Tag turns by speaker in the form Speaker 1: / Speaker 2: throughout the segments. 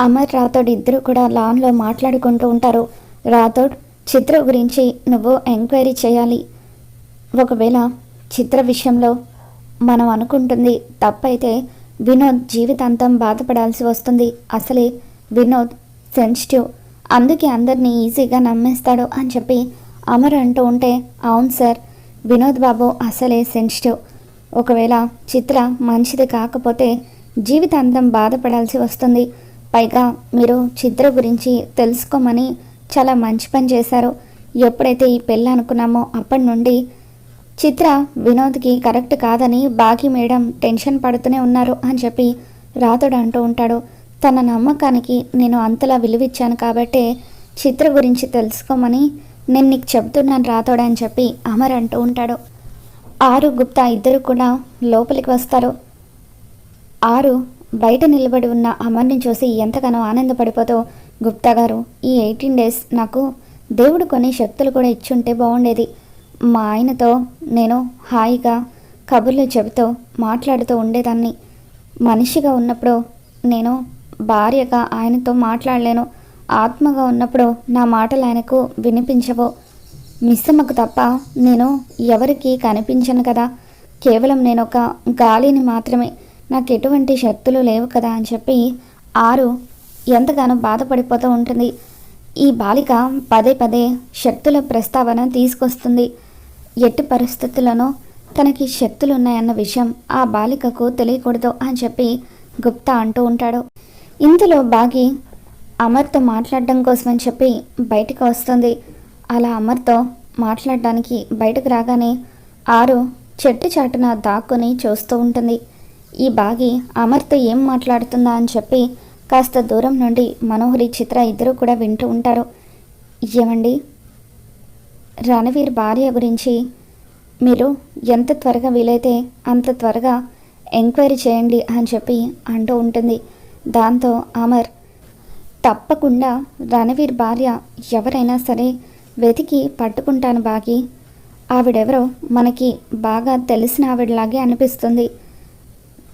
Speaker 1: అమర్ రాథోడ్ ఇద్దరు కూడా లాన్లో మాట్లాడుకుంటూ ఉంటారు. రాథోడ్ చిత్ర గురించి నువ్వు ఎంక్వైరీ చేయాలి. ఒకవేళ చిత్ర విషయంలో మనం అనుకుంటుంది తప్పైతే వినోద్ జీవితాంతం బాధపడాల్సి వస్తుంది. అసలే వినోద్ సెన్సిటివ్. అందుకే అందరినీ ఈజీగా నమ్మేస్తాడు అని చెప్పి అమర్ అంటూ ఉంటే అవును సార్ వినోద్ బాబు అసలే సెన్సిటివ్. ఒకవేళ చిత్ర మంచిది కాకపోతే జీవితాంతం బాధపడాల్సి వస్తుంది. పైగా మీరు చిత్ర గురించి తెలుసుకోమని చాలా మంచి పని చేశారు. ఎప్పుడైతే ఈ పెళ్ళి అనుకున్నామో అప్పటి నుండి చిత్ర వినోద్కి కరెక్ట్ కాదని బాకీ మేడం టెన్షన్ పడుతూనే ఉన్నారు అని చెప్పి రాతోడు అంటూ ఉంటాడు. తన నమ్మకానికి నేను అంతలా విలువిచ్చాను కాబట్టే చిత్ర గురించి తెలుసుకోమని నేను నీకు చెబుతున్నాను రాతోడు అని చెప్పి అమర్ అంటూ ఉంటాడు. ఆరు గుప్తా ఇద్దరు కూడా లోపలికి వస్తారు. ఆరు బయట నిలబడి ఉన్న అమర్ని చూసి ఎంతగానో ఆనందపడిపోతూ గుప్తా గారు ఈ ఎయిటీన్ డేస్ నాకు దేవుడు కొన్ని శక్తులు కూడా ఇచ్చుంటే బాగుండేది మా ఆయనతో నేను హాయిగా కబుర్లు చెబుతూ మాట్లాడుతూ ఉండేదాన్ని. మనిషిగా ఉన్నప్పుడు నేను భార్యగా ఆయనతో మాట్లాడలేను. ఆత్మగా ఉన్నప్పుడు నా మాటలు ఆయనకు వినిపించవు. మిస్సమ్మకు తప్ప నేను ఎవరికి కనిపించను కదా. కేవలం నేను ఒక గాలిని మాత్రమే నాకు ఎటువంటి శక్తులు లేవు కదా అని చెప్పి ఆరు ఎంతగానో బాధపడిపోతూ ఉంటుంది. ఈ బాలిక పదే పదే శక్తుల ప్రస్తావన తీసుకొస్తుంది. ఎట్టి పరిస్థితులను తనకి శక్తులు ఉన్నాయన్న విషయం ఆ బాలికకు తెలియకూడదు అని చెప్పి గుప్తా అంటూ ఉంటాడు. ఇంతలో బాగి అమర్తో మాట్లాడడం కోసమని చెప్పి బయటకు వస్తుంది. అలా అమర్తో మాట్లాడడానికి బయటకు రాగానే ఆరు చెట్టు చాటున దాక్కుని చూస్తూ ఉంటుంది. ఈ బాగి అమర్తో ఏం మాట్లాడుతుందా అని చెప్పి కాస్త దూరం నుండి మనోహరి చిత్ర ఇద్దరు కూడా వింటూ ఉంటారు. ఏమండి? రణవీర్ భార్య గురించి మీరు ఎంత త్వరగా వీలైతే అంత త్వరగా ఎంక్వైరీ చేయండి అని చెప్పి అంటూ ఉంటుంది. దాంతో అమర్ తప్పకుండా రణవీర్ భార్య ఎవరైనా సరే వెతికి పట్టుకుంటాను బాగి. ఆవిడెవరో మనకి బాగా తెలిసిన ఆవిడలాగే అనిపిస్తుంది.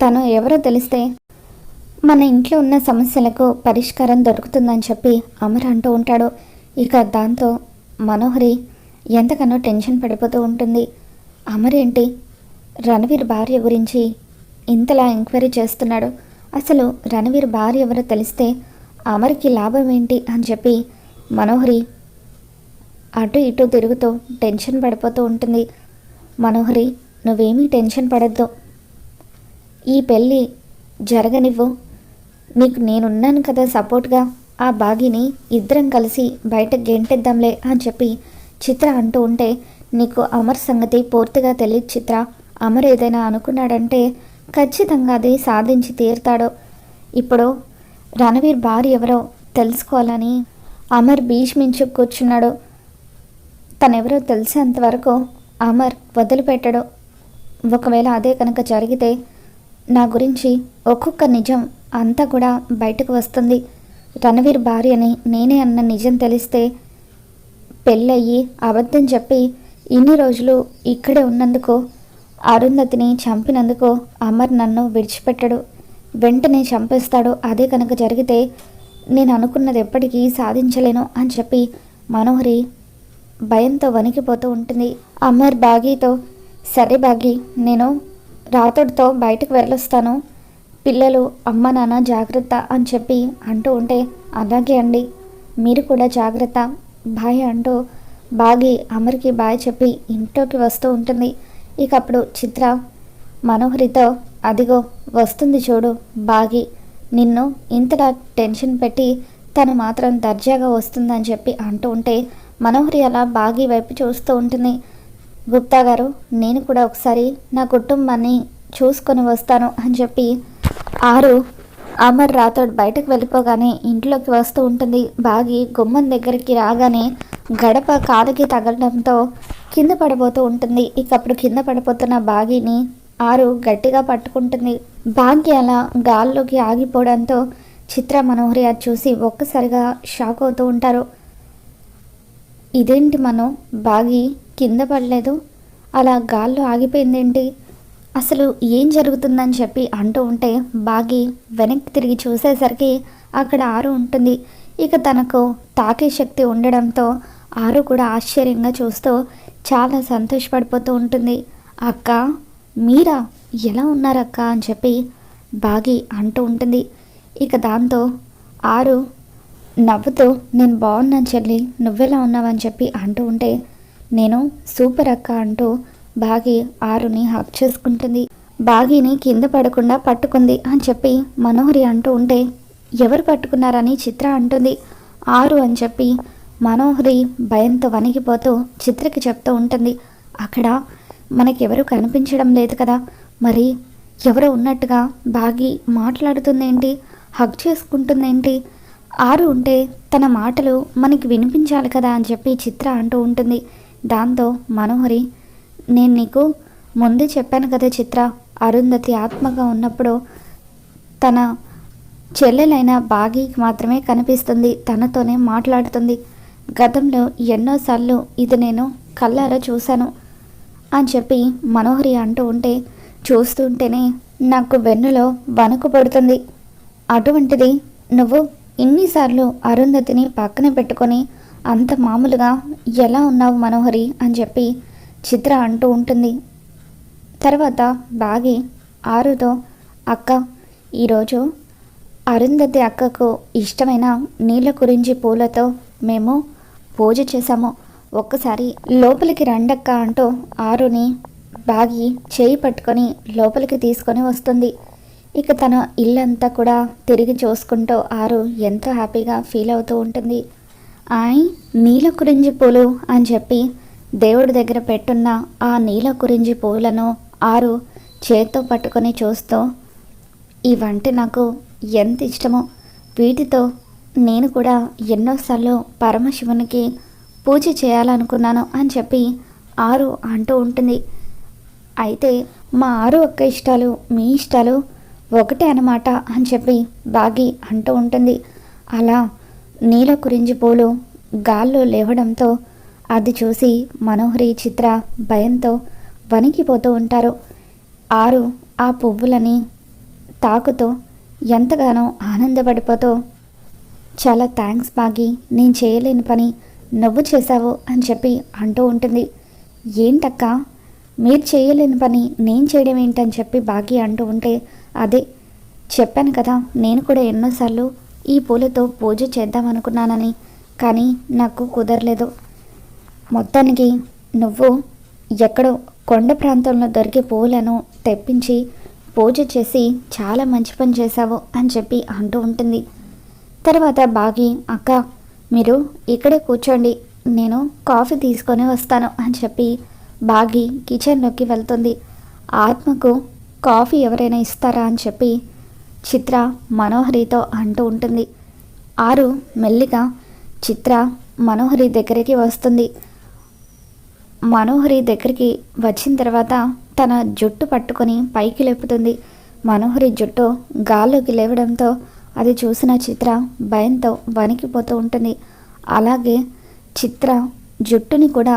Speaker 1: తను ఎవరో తెలిస్తే మన ఇంట్లో ఉన్న సమస్యలకు పరిష్కారం దొరుకుతుందని చెప్పి అమర్ అంటూ ఉంటాడు. ఇక దాంతో మనోహరి ఎంతగానో టెన్షన్ పడిపోతూ ఉంటుంది. అమర్ ఏంటి రణవీర్ భార్య గురించి ఇంతలా ఎంక్వైరీ చేస్తున్నాడు. అసలు రణవీర్ భార్య ఎవరో తెలిస్తే అమర్కి లాభం ఏంటి అని చెప్పి మనోహరి అటు ఇటు తిరుగుతూ టెన్షన్ పడిపోతూ ఉంటుంది. మనోహరి నువ్వేమీ టెన్షన్ పడద్దు. ఈ పెళ్ళి జరగనివ్వు. నీకు నేనున్నాను కదా సపోర్ట్గా. ఆ బాగిని ఇద్దరం కలిసి బయట గెంటేద్దాంలే అని చెప్పి చిత్ర అంటూ ఉంటే నీకు అమర్ సంగతి పూర్తిగా తెలియదు చిత్ర. అమర్ ఏదైనా అనుకున్నాడంటే ఖచ్చితంగా అది సాధించి తీరుతాడు. ఇప్పుడు రణవీర్ భార్య ఎవరో తెలుసుకోవాలని అమర్ భీష్మించు కూర్చున్నాడు. తనెవరో తెలిసేంతవరకు అమర్ వదిలిపెట్టడు. ఒకవేళ అదే కనుక జరిగితే నా గురించి ఒక్కొక్క నిజం అంతా కూడా బయటకు వస్తుంది. రణవీర్ భార్యని నేనే అన్న నిజం తెలిస్తే పెళ్ళయ్యి అబద్ధం చెప్పి ఇన్ని రోజులు ఇక్కడే ఉన్నందుకు అరుంధతిని చంపినందుకు అమర్ నన్ను విడిచిపెట్టడు. వెంటనే చంపేస్తాడు. అదే కనుక జరిగితే నేను అనుకున్నది ఎప్పటికీ సాధించలేను అని చెప్పి మనోహరి భయంతో వణికిపోతూ ఉంటుంది. అమర్ బాగీతో సరే బాగి నేను రాతోడితో బయటకు వెళ్ళొస్తాను. పిల్లలు అమ్మ నాన్న జాగ్రత్త అని చెప్పి అంటూ ఉంటే అలాగే అండి మీరు కూడా జాగ్రత్త. బాయ్ అంటూ బాగి అమర్కి బాయ్ చెప్పి ఇంట్లోకి వస్తూ ఉంటుంది. ఇక అప్పుడు చిత్ర మనోహరితో అదిగో వస్తుంది చూడు బాగి నిన్ను ఇంతలా టెన్షన్ పెట్టి తను మాత్రం దర్జాగా వస్తుందని చెప్పి అంటూ ఉంటే మనోహరి అలా బాగి వైపు చూస్తూ ఉంటుంది. గుప్తా గారు నేను కూడా ఒకసారి నా కుటుంబాన్ని చూసుకొని వస్తాను అని చెప్పి ఆరు అమర్ రాథోడ్ బయటకు వెళ్ళిపోగానే ఇంట్లోకి వస్తూ ఉంటుంది. బాగి గుమ్మం దగ్గరికి రాగానే గడప కాలుకి తగలడంతో కింద పడిపోతూ ఉంటుంది. ఇక అప్పుడు కింద పడిపోతున్న బాగిని ఆరు గట్టిగా పట్టుకుంటుంది. బాగి అలా గాల్లోకి ఆగిపోవడంతో చిత్ర మనోహరి అది చూసి ఒక్కసారిగా షాక్ అవుతూ ఉంటారు. ఇదేంటి మనం? బాగి కింద పడలేదు. అలా గాల్లో ఆగిపోయిందేంటి? అసలు ఏం జరుగుతుందని చెప్పి అంటూ ఉంటే బాగి వెనక్కి తిరిగి చూసేసరికి అక్కడ ఆరు ఉంటుంది. ఇక తనకు తాకే శక్తి ఉండడంతో ఆరు కూడా ఆశ్చర్యంగా చూస్తూ చాలా సంతోషపడిపోతూ ఉంటుంది. అక్క మీరా? ఎలా ఉన్నారక్క? అని చెప్పి బాగి అంటూ ఉంటుంది. ఇక దాంతో ఆరు నవ్వుతూ నేను బాగున్నాను చెల్లి. నువ్వెలా ఉన్నావని చెప్పి అంటూ ఉంటే నేను సూపర్ అక్క అంటూ బాగి ఆరుని హక్ చేసుకుంటుంది. బాగిని కింద పడకుండా పట్టుకుంది అని చెప్పి మనోహరి అంటూ ఉంటే ఎవరు పట్టుకున్నారని చిత్ర అంటుంది. ఆరు అని చెప్పి మనోహరి భయంతో వణికిపోతూ చిత్రకి చెప్తూ ఉంటుంది. అక్కడ మనకెవరు కనిపించడం లేదు కదా. మరి ఎవరో ఉన్నట్టుగా బాగి మాట్లాడుతుందేంటి? హగ్ చేసుకుంటుందేంటి? ఆరు ఉంటే తన మాటలు మనకి వినిపించాలి కదా అని చెప్పి చిత్ర అంటూ ఉంటుంది. దాంతో మనోహరి నేను నీకు ముందు చెప్పాను కదా చిత్ర అరుంధతి ఆత్మగా ఉన్నప్పుడు తన చెల్లెలైన బాగీకి మాత్రమే కనిపిస్తుంది తనతోనే మాట్లాడుతుంది. గతంలో ఎన్నోసార్లు ఇది నేను కళ్ళారా చూశాను అని చెప్పి మనోహరి అంటూ ఉంటే చూస్తుంటేనే నాకు వెన్నులో వణుకు పడుతుంది. అటువంటిది నువ్వు ఇన్నిసార్లు అరుంధతిని పక్కన పెట్టుకొని అంత మామూలుగా ఎలా ఉన్నావు మనోహరి అని చెప్పి చిత్ర అంటూ ఉంటుంది. తర్వాత బాగి ఆరుతో అక్క ఈరోజు అరుంధతి అక్కకు ఇష్టమైన నీళ్ళ గురించి పూలతో మేము పూజ చేశాము. ఒక్కసారి లోపలికి రండక్క అంటూ ఆరుని బాగి చేయి పట్టుకొని లోపలికి తీసుకొని వస్తుంది. ఇక తన ఇల్లంతా కూడా తిరిగి చూసుకుంటూ ఆరు ఎంతో హ్యాపీగా ఫీల్ అవుతూ ఉంటుంది. ఆయ్ నీల కురింజి పూలు అని చెప్పి దేవుడి దగ్గర పెట్టున్న ఆ నీల కురింజి పూలను ఆరు చేత్తో పట్టుకొని చూస్తూ ఇవంటే నాకు ఎంత ఇష్టమో. వీటితో నేను కూడా ఎన్నోసార్లు పరమశివునికి పూజ చేయాలనుకున్నాను అని చెప్పి ఆరు అంటూ ఉంటుంది. అయితే మా ఆరు ఒక్క ఇష్టాలు మీ ఇష్టాలు ఒకటే అనమాట అని చెప్పి బాగి అంటూ ఉంటుంది. అలా నీల కురించి పూలు గాల్లో లేవడంతో అది చూసి మనోహరి చిత్ర భయంతో వణికిపోతూ ఉంటారు. ఆరు ఆ పువ్వులని తాకుతో ఎంతగానో ఆనందపడిపోతూ చాలా థ్యాంక్స్ బాగి నేను చేయలేని పని నువ్వు చేశావు అని చెప్పి అంటూ ఉంటుంది. ఏంటక్క? మీరు చేయలేని పని నేను చేయడం ఏంటని చెప్పి బాగి అంటూ ఉంటే అదే చెప్పాను కదా నేను కూడా ఎన్నోసార్లు ఈ పూలతో పూజ చేద్దామనుకున్నానని కానీ నాకు కుదరలేదు. మొత్తానికి నువ్వు ఎక్కడో కొండ ప్రాంతంలో దొరికే పూలను తెప్పించి పూజ చేసి చాలా మంచి పని చేశావు అని చెప్పి అంటూ ఉంటుంది. తర్వాత బాగి అక్క మీరు ఇక్కడే కూర్చోండి నేను కాఫీ తీసుకొని వస్తాను అని చెప్పి బాగి కిచెన్లోకి వెళ్తుంది. ఆత్మకు కాఫీ ఎవరైనా ఇస్తారా అని చెప్పి చిత్ర మనోహరితో అంటూ ఉంటుంది. ఆరు మెల్లిగా చిత్ర మనోహరి దగ్గరికి వస్తుంది. మనోహరి దగ్గరికి వచ్చిన తర్వాత తన జుట్టు పట్టుకొని పైకి లేపుతుంది. మనోహరి జుట్టు గాల్లోకి లేవడంతో అది చూసిన చిత్ర భయంతో వణికిపోతూ ఉంటుంది. అలాగే చిత్ర జుట్టుని కూడా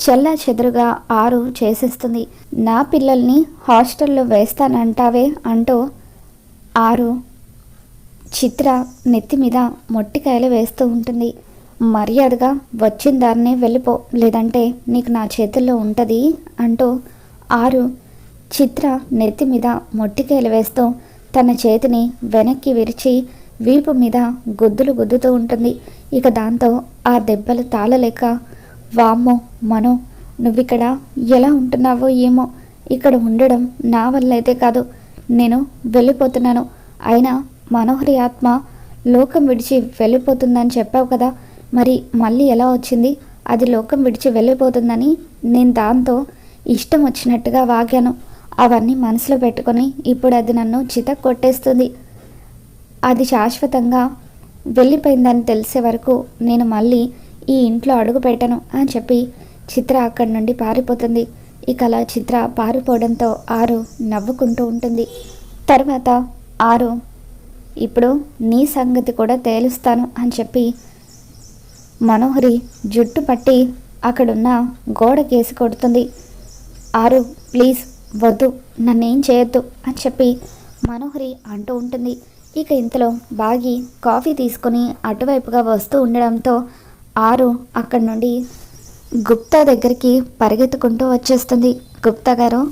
Speaker 1: చెల్ల చెదురుగా ఆరు చేసేస్తుంది. నా పిల్లల్ని హాస్టల్లో వేస్తానంటావే అంటూ ఆరు. చిత్ర నెత్తి మీద మొట్టికాయలు వేస్తూ ఉంటుంది. మర్యాదగా వచ్చిన దారినే వెళ్ళిపో. లేదంటే నీకు నా చేతుల్లో ఉంటుంది అంటూ ఆరు చిత్ర నెత్తి మీద మొట్టికాయలు వేస్తూ తన చేతిని వెనక్కి విరిచి వీపు మీద గుద్దులు గుద్దుతూ ఉంటుంది. ఇక దాంతో ఆ దెబ్బలు తాళలేక వామ్మో మనో నువ్విక్కడ ఎలా ఉంటున్నావో ఏమో ఇక్కడ ఉండడం నా వల్ల అయితే కాదు. నేను వెళ్ళిపోతున్నాను. అయినా మనోహరి ఆత్మ లోకం విడిచి వెళ్ళిపోతుందని చెప్పావు కదా. మరి మళ్ళీ ఎలా వచ్చింది? అది లోకం విడిచి వెళ్ళిపోతుందని నేను దాంతో ఇష్టం వచ్చినట్టుగా వాగాను. అవన్నీ మనసులో పెట్టుకొని ఇప్పుడు అది నన్ను చిత కొట్టేస్తుంది. అది శాశ్వతంగా వెళ్ళిపోయిందని తెలిసే వరకు నేను మళ్ళీ ఈ ఇంట్లో అడుగు పెట్టను అని చెప్పి చిత్ర అక్కడి నుండి పారిపోతుంది. ఇక అలా చిత్ర పారిపోవడంతో ఆరు నవ్వుకుంటూ ఉంటుంది. తర్వాత ఆరు ఇప్పుడు నీ సంగతి కూడా తేలుస్తాను అని చెప్పి మనోహరి జుట్టు పట్టి అక్కడున్న గోడ కేసి కొడుతుంది. ఆరు ప్లీజ్ వద్దు నన్నేం చేయొద్దు అని చెప్పి మనోహరి అంటూ ఉంటుంది. ఇక ఇంతలో బాగి కాఫీ తీసుకొని అటువైపుగా వస్తూ ఉండడంతో ఆరు అక్కడి నుండి గుప్తా దగ్గరికి పరిగెత్తుకుంటూ వచ్చేస్తుంది. గుప్తా గారు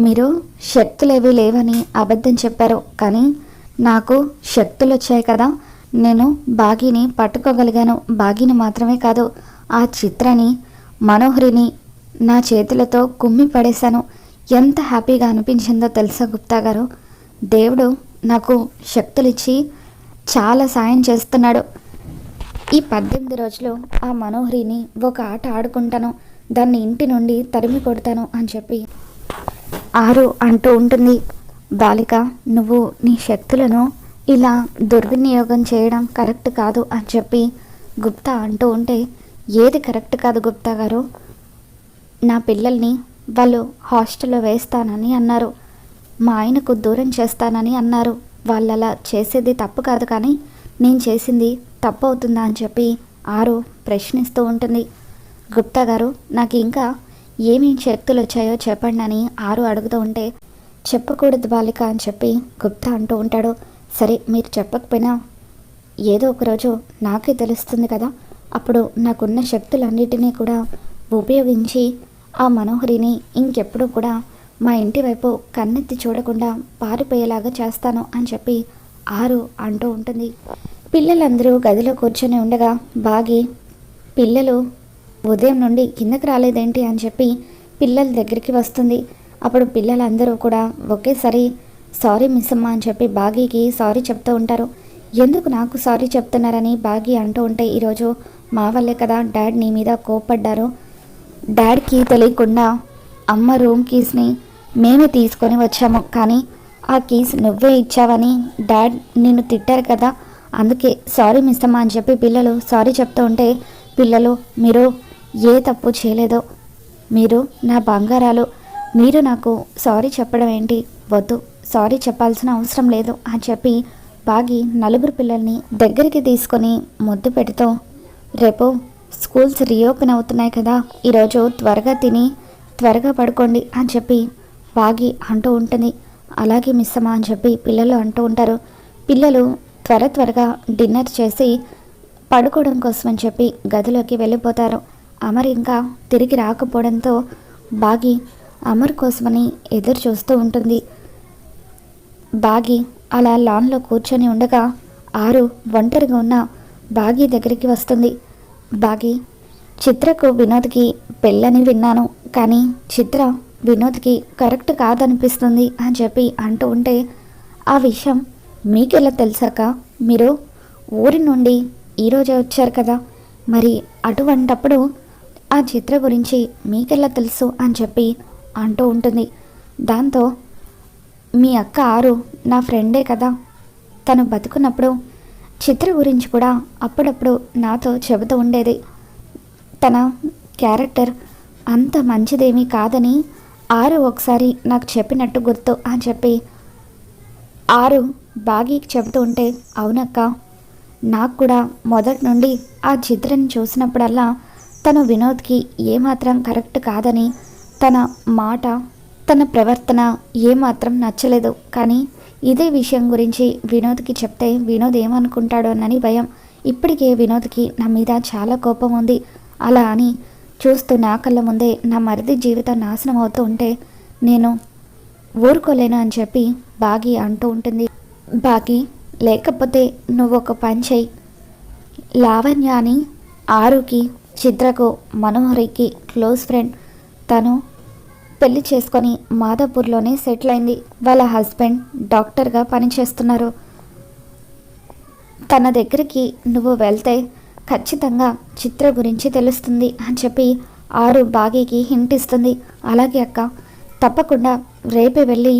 Speaker 1: మీరు శక్తులేవీ లేవని అబద్ధం చెప్పారు కానీ నాకు శక్తులు వచ్చాయి కదా. నేను బాగిని పట్టుకోగలిగాను. బాగిని మాత్రమే కాదు ఆ చిత్రని మనోహరిని నా చేతులతో కుమ్మి పడేశాను ఎంత హ్యాపీగా అనిపించిందో తెలుసా గుప్తా గారు? దేవుడు నాకు శక్తులిచ్చి చాలా సాయం చేస్తున్నాడు. ఈ పద్దెనిమిది రోజులు ఆ మనోహరిని ఒక ఆట ఆడుకుంటాను. దాన్ని ఇంటి నుండి తరిమి కొడతాను అని చెప్పి ఆరు అంటూ ఉంటుంది. బాలిక నువ్వు నీ శక్తులను ఇలా దుర్వినియోగం చేయడం కరెక్ట్ కాదు అని చెప్పి గుప్తా అంటూ ఉంటే ఏది కరెక్ట్ కాదు గుప్తా గారు? నా పిల్లల్ని వాళ్ళు హాస్టల్లో వేస్తానని అన్నారు. మా ఆయనకు దూరం చేస్తానని అన్నారు. వాళ్ళు అలా చేసేది తప్పు కాదు కానీ నేను చేసింది తప్పు అవుతుందా అని చెప్పి ఆరు ప్రశ్నిస్తూ ఉంటుంది. గుప్తా గారు నాకు ఇంకా ఏమేం శక్తులు వచ్చాయో చెప్పండి అని ఆరు అడుగుతూ ఉంటే చెప్పకూడదు బాలిక అని చెప్పి గుప్తా అంటూ ఉంటాడు. సరే మీరు చెప్పకపోయినా ఏదో ఒక రోజు నాకే తెలుస్తుంది కదా. అప్పుడు నాకున్న శక్తులన్నిటినీ కూడా ఉపయోగించి ఆ మనోహరిని ఇంకెప్పుడు కూడా మా ఇంటి వైపు కన్నెత్తి చూడకుండా పారిపోయేలాగా చేస్తాను అని చెప్పి ఆరు అంటూ ఉంటుంది. పిల్లలందరూ గదిలో కూర్చొని ఉండగా బాగి పిల్లలు ఉదయం నుండి కిందకి రాలేదేంటి? అని చెప్పి పిల్లల దగ్గరికి వస్తుంది. అప్పుడు పిల్లలందరూ కూడా ఒకేసారి సారీ మిస్ అమ్మ అని చెప్పి బాగీకి సారీ చెప్తూ ఉంటారు. ఎందుకు నాకు సారీ చెప్తున్నారని? బాగి అంటూ ఉంటే ఈరోజు మా వల్లే కదా డాడ్ నీ మీద కోప్పడ్డారు. డాడ్కి తెలియకుండా అమ్మ రూమ్ కీస్ని మేమే తీసుకొని వచ్చాము. కానీ ఆ కీస్ నువ్వే ఇచ్చావని డాడ్ నిన్ను తిట్టారు కదా. అందుకే సారీ మిస్తమ్మా అని చెప్పి పిల్లలు సారీ చెప్తూ ఉంటే పిల్లలు మీరు ఏ తప్పు చేయలేదో మీరు నా బంగారాలు మీరు నాకు సారీ చెప్పడం ఏంటి? వద్దు సారీ చెప్పాల్సిన అవసరం లేదు అని చెప్పి బాగి నలుగురు పిల్లల్ని దగ్గరికి తీసుకొని ముద్దు పెడుతూ రేపు స్కూల్స్ రీఓపెన్ అవుతున్నాయి కదా ఈరోజు త్వరగా తిని త్వరగా పడుకోండి అని చెప్పి బాగి అంటూ ఉంటుంది. అలాగే మిస్ అని చెప్పి పిల్లలు అంటూ ఉంటారు. పిల్లలు త్వర త్వరగా డిన్నర్ చేసి పడుకోవడం కోసమని చెప్పి గదిలోకి వెళ్ళిపోతారు. అమర్ ఇంకా తిరిగి రాకపోవడంతో బాగి అమర్ కోసమని ఎదురు చూస్తూ ఉంటుంది. బాగి అలా లాన్లో కూర్చొని ఉండగా ఆరు ఒంటరిగా ఉన్న బాగి దగ్గరికి వస్తుంది. బాగి చిత్రకు వినోద్కి పెళ్ళని విన్నాను కానీ చిత్ర వినోద్కి కరెక్ట్ కాదనిపిస్తుంది అని చెప్పి అంటూ ఉంటే ఆ విషయం మీకెలా తెలుసాక? మీరు ఊరి నుండి ఈరోజే వచ్చారు కదా. మరి అటువంటప్పుడు ఆ చిత్ర గురించి మీకెలా తెలుసు అని చెప్పి అంటూ ఉంటుంది. దాంతో మీ అక్క ఆరు నా ఫ్రెండే కదా. తను బతుకున్నప్పుడు చిత్ర గురించి కూడా అప్పుడప్పుడు నాతో చెబుతూ ఉండేది. తన క్యారెక్టర్ అంత మంచిదేమీ కాదని ఆరు ఒకసారి నాకు చెప్పినట్టు గుర్తు అని చెప్పి ఆరు బాగీకి చెబుతూ ఉంటే అవునక్క. నాకు కూడా మొదటి నుండి ఆ చిత్రని చూసినప్పుడల్లా తను వినోద్కి ఏమాత్రం కరెక్ట్ కాదని తన మాట తన ప్రవర్తన ఏమాత్రం నచ్చలేదు. కానీ ఇదే విషయం గురించి వినోద్కి చెప్తే వినోద్ ఏమనుకుంటాడో అని భయం. ఇప్పటికే వినోద్కి నా మీద చాలా కోపం ఉంది. అలా అని చూస్తూ నా కళ్ళ ముందే నా మరిది జీవితం నాశనం అవుతూ ఉంటే నేను ఊరుకోలేను అని చెప్పి బాగి అంటూ ఉంటుంది. బాగి లేకపోతే నువ్వు ఒక పని చెయ్యి. లావణ్య అని ఆరుకి చిత్రకు మనోహరికి క్లోజ్ ఫ్రెండ్. తను పెళ్ళి చేసుకొని మాధవపూర్లోనే సెటిల్ అయింది. వాళ్ళ హస్బెండ్ డాక్టర్గా పనిచేస్తున్నారు. తన దగ్గరికి నువ్వు వెళ్తే ఖచ్చితంగా చిత్ర గురించి తెలుస్తుంది అని చెప్పి ఆరు బాగీకి హింట్ ఇస్తుంది. అలాగే అక్క తప్పకుండా రేపే వెళ్ళి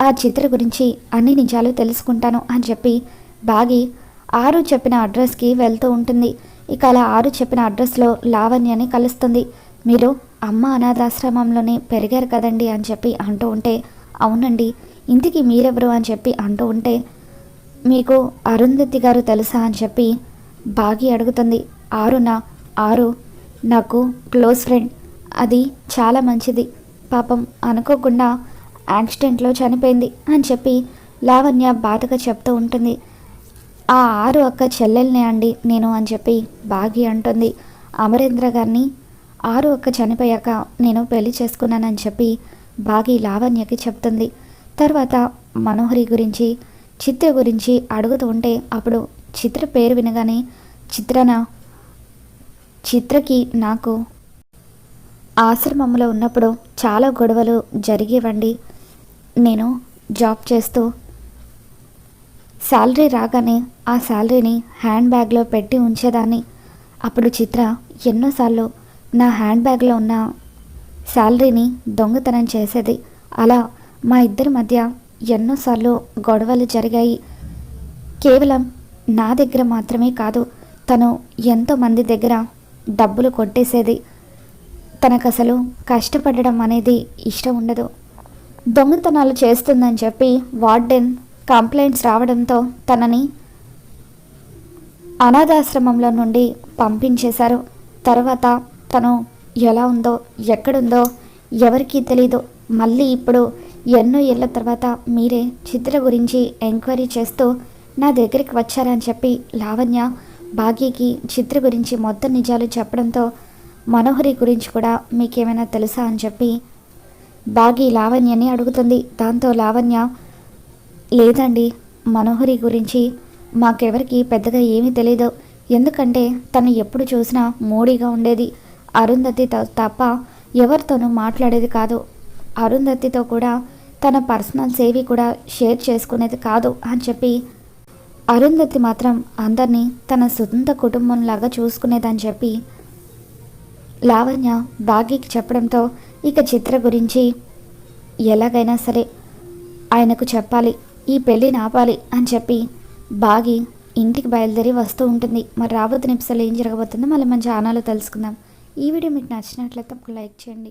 Speaker 1: ఆ చిత్ర గురించి అన్ని నిజాలు తెలుసుకుంటాను అని చెప్పి బాగి ఆరు చెప్పిన అడ్రస్కి వెళ్తూ ఉంటుంది. ఇక అలా ఆరు చెప్పిన అడ్రస్లో లావణ్యని కలుస్తుంది. మీరు అమ్మ అనాథాశ్రమంలోనే పెరిగారు కదండి అని చెప్పి అంటూ ఉంటే అవునండి ఇంటికి మీరెవరు అని చెప్పి అంటూ ఉంటే మీకు అరుంధతి గారు తెలుసా అని చెప్పి బాగి అడుగుతుంది. ఆరున? ఆరు నాకు క్లోజ్ ఫ్రెండ్ అది చాలా మంచిది. పాపం అనుకోకుండా యాక్సిడెంట్లో చనిపోయింది అని చెప్పి లావణ్య బాధగా చెప్తూ ఉంటుంది. ఆ ఆరు అక్క చెల్లెల్నే అండి నేను అని చెప్పి బాగి అంటుంది. అమరేంద్ర గారిని ఆరు అక్క చనిపోయాక నేను పెళ్ళి చేసుకున్నానని చెప్పి బాగి లావణ్యకి చెప్తుంది. తర్వాత మనోహరి గురించి చిత్ర గురించి అడుగుతూ ఉంటే అప్పుడు చిత్ర పేరు వినగానే చిత్రన చిత్రకి నాకు ఆశ్రమంలో ఉన్నప్పుడు చాలా గొడవలు జరిగేవండి. నేను జాబ్ చేస్తూ శాలరీ రాగానే ఆ శాలరీని హ్యాండ్ బ్యాగ్లో పెట్టి ఉంచేదాన్ని. అప్పుడు చిత్ర ఎన్నోసార్లు నా హ్యాండ్ బ్యాగ్లో ఉన్న శాలరీని దొంగతనం చేసేది. అలా మా ఇద్దరి మధ్య ఎన్నోసార్లు గొడవలు జరిగాయి. కేవలం నా దగ్గర మాత్రమే కాదు తను ఎంతోమంది దగ్గర డబ్బులు కొట్టేసేది. తనకు అసలు కష్టపడడం అనేది ఇష్టం ఉండదు. దొంగతనాలు చేస్తుందని చెప్పి వార్డెన్ కంప్లైంట్స్ రావడంతో తనని అనాథాశ్రమంలో నుండి పంపించేశారు. తర్వాత తను ఎలా ఉందో ఎక్కడుందో ఎవరికీ తెలీదు. మళ్ళీ ఇప్పుడు ఎన్నో ఏళ్ళ తర్వాత మీరే చిత్ర గురించి ఎంక్వైరీ చేస్తూ నా దగ్గరికి వచ్చారని చెప్పి లావణ్య భాగ్యకి చిత్ర గురించి మొత్తం నిజాలు చెప్పడంతో మనోహరి గురించి కూడా మీకేమైనా తెలుసా అని చెప్పి బాగి లావణ్యని అడుగుతుంది. దాంతో లావణ్య లేదండి మనోహరి గురించి మాకెవరికి పెద్దగా ఏమీ తెలియదు ఎందుకంటే తను ఎప్పుడు చూసినా మూడీగా ఉండేది. అరుంధతి తప్ప ఎవరితోనూ మాట్లాడేది కాదు. అరుంధతితో కూడా తన పర్సనల్ సేవి కూడా షేర్ చేసుకునేది కాదు అని చెప్పి అరుంధతి మాత్రం అందరినీ తన సొంత కుటుంబంలాగా చూసుకునేదని చెప్పి లావణ్య బాగీకి చెప్పడంతో ఇక చిత్ర గురించి ఎలాగైనా సరే ఆయనకు చెప్పాలి ఈ పెళ్ళిని ఆపాలి అని చెప్పి బాగి ఇంటికి బయలుదేరి వస్తూ ఉంటుంది. మరి రాబోతున్న ఎపిసోడ్లో ఏం జరగబోతుందో మళ్ళీ మన ఛానల్లో తెలుసుకుందాం. ఈ వీడియో మీకు నచ్చినట్లయితే ఒక లైక్ చేయండి.